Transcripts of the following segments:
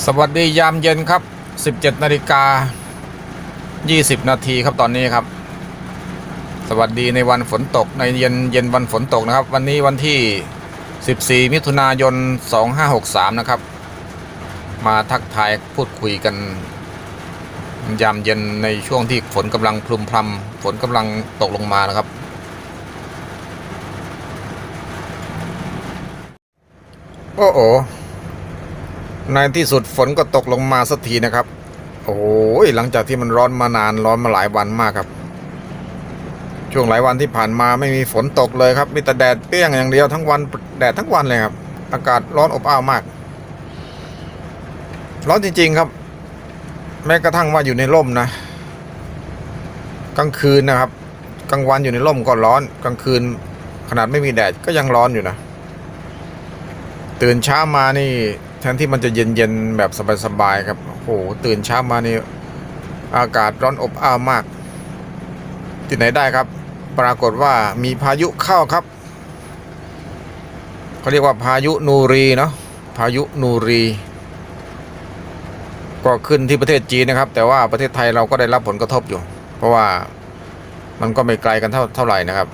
สวัสดียามเย็นครับ 17นาฬิกา 20 นาทีครับตอนนี้ครับ สวัสดีในวันฝนตกในเย็นเย็นวันฝนตกนะครับ วันนี้วันที่ 14 มิถุนายน 2563 นะครับ มาทักทายพูดคุยกัน ยามเย็นในช่วงที่ฝนกำลังพลุมพรำฝนกำลังตกลงมานะครับโอ้โอ ในที่สุดฝนก็ตกลงมาสักทีนะครับ โอ้ยหลังจากที่มันร้อนมานานร้อนมาหลายวันมากครับ ช่วงหลายวันที่ผ่านมาไม่มีฝนตกเลยครับ มีแต่แดดเปรี้ยงอย่างเดียวทั้งวันแดดทั้งวันเลยครับ อากาศร้อนอบอ้าวมาก ร้อนจริง ๆครับ แม้กระทั่งว่าอยู่ในร่มนะ กลางคืนนะครับ กลางวันอยู่ในร่มก็ร้อน กลางคืน ขนาดไม่มีแดดก็ยังร้อนอยู่นะ ตื่นเช้ามานี่ แทนที่มันจะเย็นๆแบบสบายๆครับโอ้โหตื่นเช้ามานี่อากาศร้อนอบอ้าวมาก ที่ไหนได้ครับ ปรากฏว่ามีพายุเข้าครับเขาเรียกว่าพายุนูรีเนาะพายุนูรี ก็ขึ้นที่ประเทศจีนนะครับ แต่ว่าประเทศไทยเราก็ได้รับผลกระทบอยู่ เพราะว่ามันก็ไม่ไกลกันเท่าเท่าไหร่นะครับ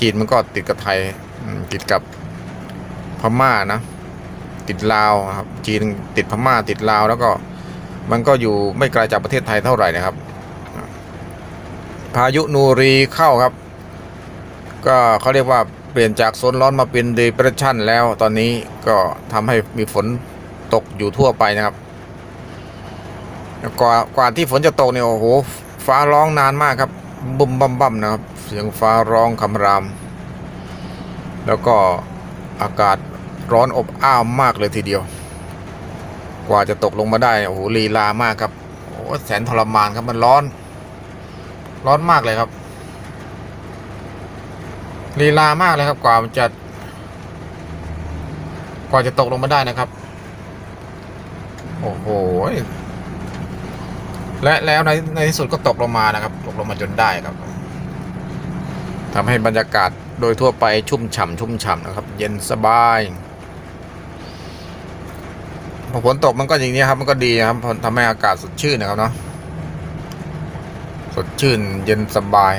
จีนมันก็ติดกับไทยติดกับพม่านะ ติดลาวครับจีนติดพม่าติดลาว แล้วก็มันก็อยู่ไม่ไกลจากประเทศไทยเท่าไหร่นะครับ พายุนูรีเข้าครับ ก็เขาเรียกว่าเปลี่ยนจากโซนร้อนมาเป็นดีเปรสชันแล้วตอนนี้ก็ทำให้มีฝนตกอยู่ทั่วไปนะครับกว่ากว่าที่ฝนจะตกเนี่ยโอ้โหฟ้าร้องนานมากครับบุมบัมบัมนะครับ เสียงฟ้าร้องคำราม แล้วก็อากาศ ร้อนอบอ้าวมากเลยทีเดียว กว่าจะตกลงมาได้โอ้โหลีลามากครับโอ้แสนทรมานครับมันร้อน ร้อนมากเลยครับลีลามากเลยครับ กว่ามันจะ กว่าจะตกลงมาได้นะครับ โอ้โหและแล้วในในที่สุดก็ตกลงมานะครับ ตกลงมาจนได้ครับทำให้บรรยากาศโดยทั่วไปชุ่มฉ่ำชุ่มฉ่ำนะครับ เย็นสบาย ฝนตกมันก็อย่างนี้ครับ มันก็ดีนะครับทำให้อากาศสดชื่นนะครับเนาะสดชื่นเย็นสบาย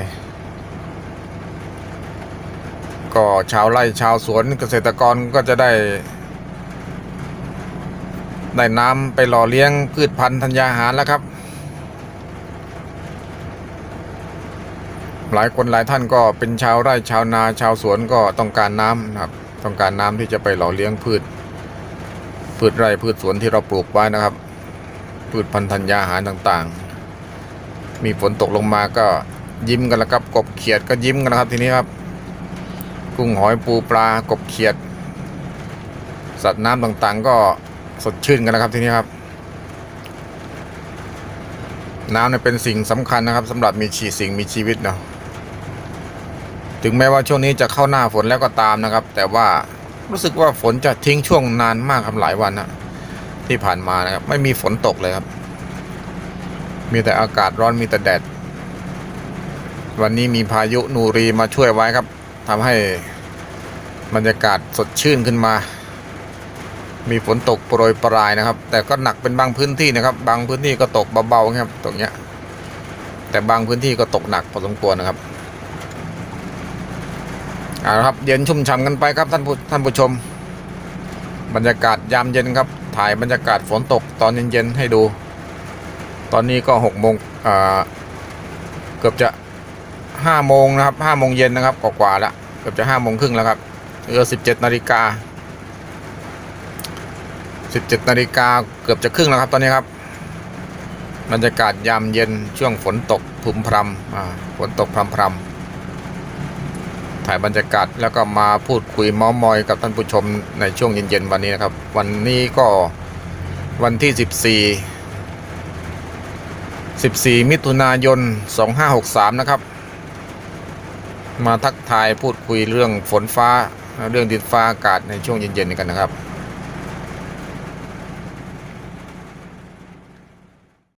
ก็ชาวไร่ชาวสวนเกษตรกรก็จะได้ ได้น้ำไปหล่อเลี้ยงพืชพันธุ์ธัญญาหารแล้วครับ หลายคนหลายท่านก็เป็นชาวไร่ชาวนาชาวสวนก็ต้องการน้ำนะครับ ต้องการน้ำที่จะไปหล่อเลี้ยงพืช พืชไร่พืชสวนที่เราปลูกไว้นะครับ พืชพันธุ์ธัญญาหารต่างๆ มีฝนตกลงมาก็ยิ้มกันแล้วครับกบเขียดก็ยิ้มกันนะครับทีนี้ครับ กุ้งหอยปูปลากบเขียด สัตว์น้ำต่างๆ ก็สดชื่นกันนะครับทีนี้ครับ น้ำเนี่ยเป็นสิ่งสำคัญนะครับสำหรับมีชีสิ่งมีชีวิตเนาะถึงแม้ว่าช่วงนี้จะเข้าหน้าฝนแล้วก็ตามนะครับ แต่ว่า รู้สึกว่าฝนจะทิ้งช่วงนานมากครับหลายวันนะที่ผ่านมานะครับ ไม่มีฝนตกเลยครับ มีแต่อากาศร้อนมีแต่แดด วันนี้มีพายุนูรีมาช่วยไว้ครับทำให้บรรยากาศสดชื่นขึ้นมา มีฝนตกโปรยปรายนะครับ แต่ก็หนักเป็นบางพื้นที่นะครับ บางพื้นที่ก็ตกเบาๆครับตรงเนี้ย แต่บางพื้นที่ก็ตกหนักพอสมควรนะครับ เอาครับเย็นชุ่มฉ่ำกันไปครับท่านผู้ท่านผู้ชม บรรยากาศยามเย็นครับ ถ่ายบรรยากาศฝนตกตอนเย็นๆให้ดู ตอนนี้ก็หกโมงเกือบจะห้าโมงนะครับห้าโมงเย็นนะครับกว่าๆแล้วเกือบจะห้าโมงครึ่งแล้วครับเออสิบเจ็ดนาฬิกา17นาฬิกาเกือบจะครึ่งแล้วครับตอนนี้ครับบรรยากาศยามเย็นช่วงฝนตกพรุมพรำฝนตกพรำพรำ ถ่ายบรรยากาศแล้วก็มาพูดคุยเม้ามอยกับท่านผู้ชมในช่วงเย็นๆวันนี้นะครับ วันนี้ก็วันที่ 14 14 มิถุนายน 2563 นะครับ มาทักทายพูดคุยเรื่องฝนฟ้าเรื่องดินฟ้าอากาศในช่วงเย็นๆกันนะครับ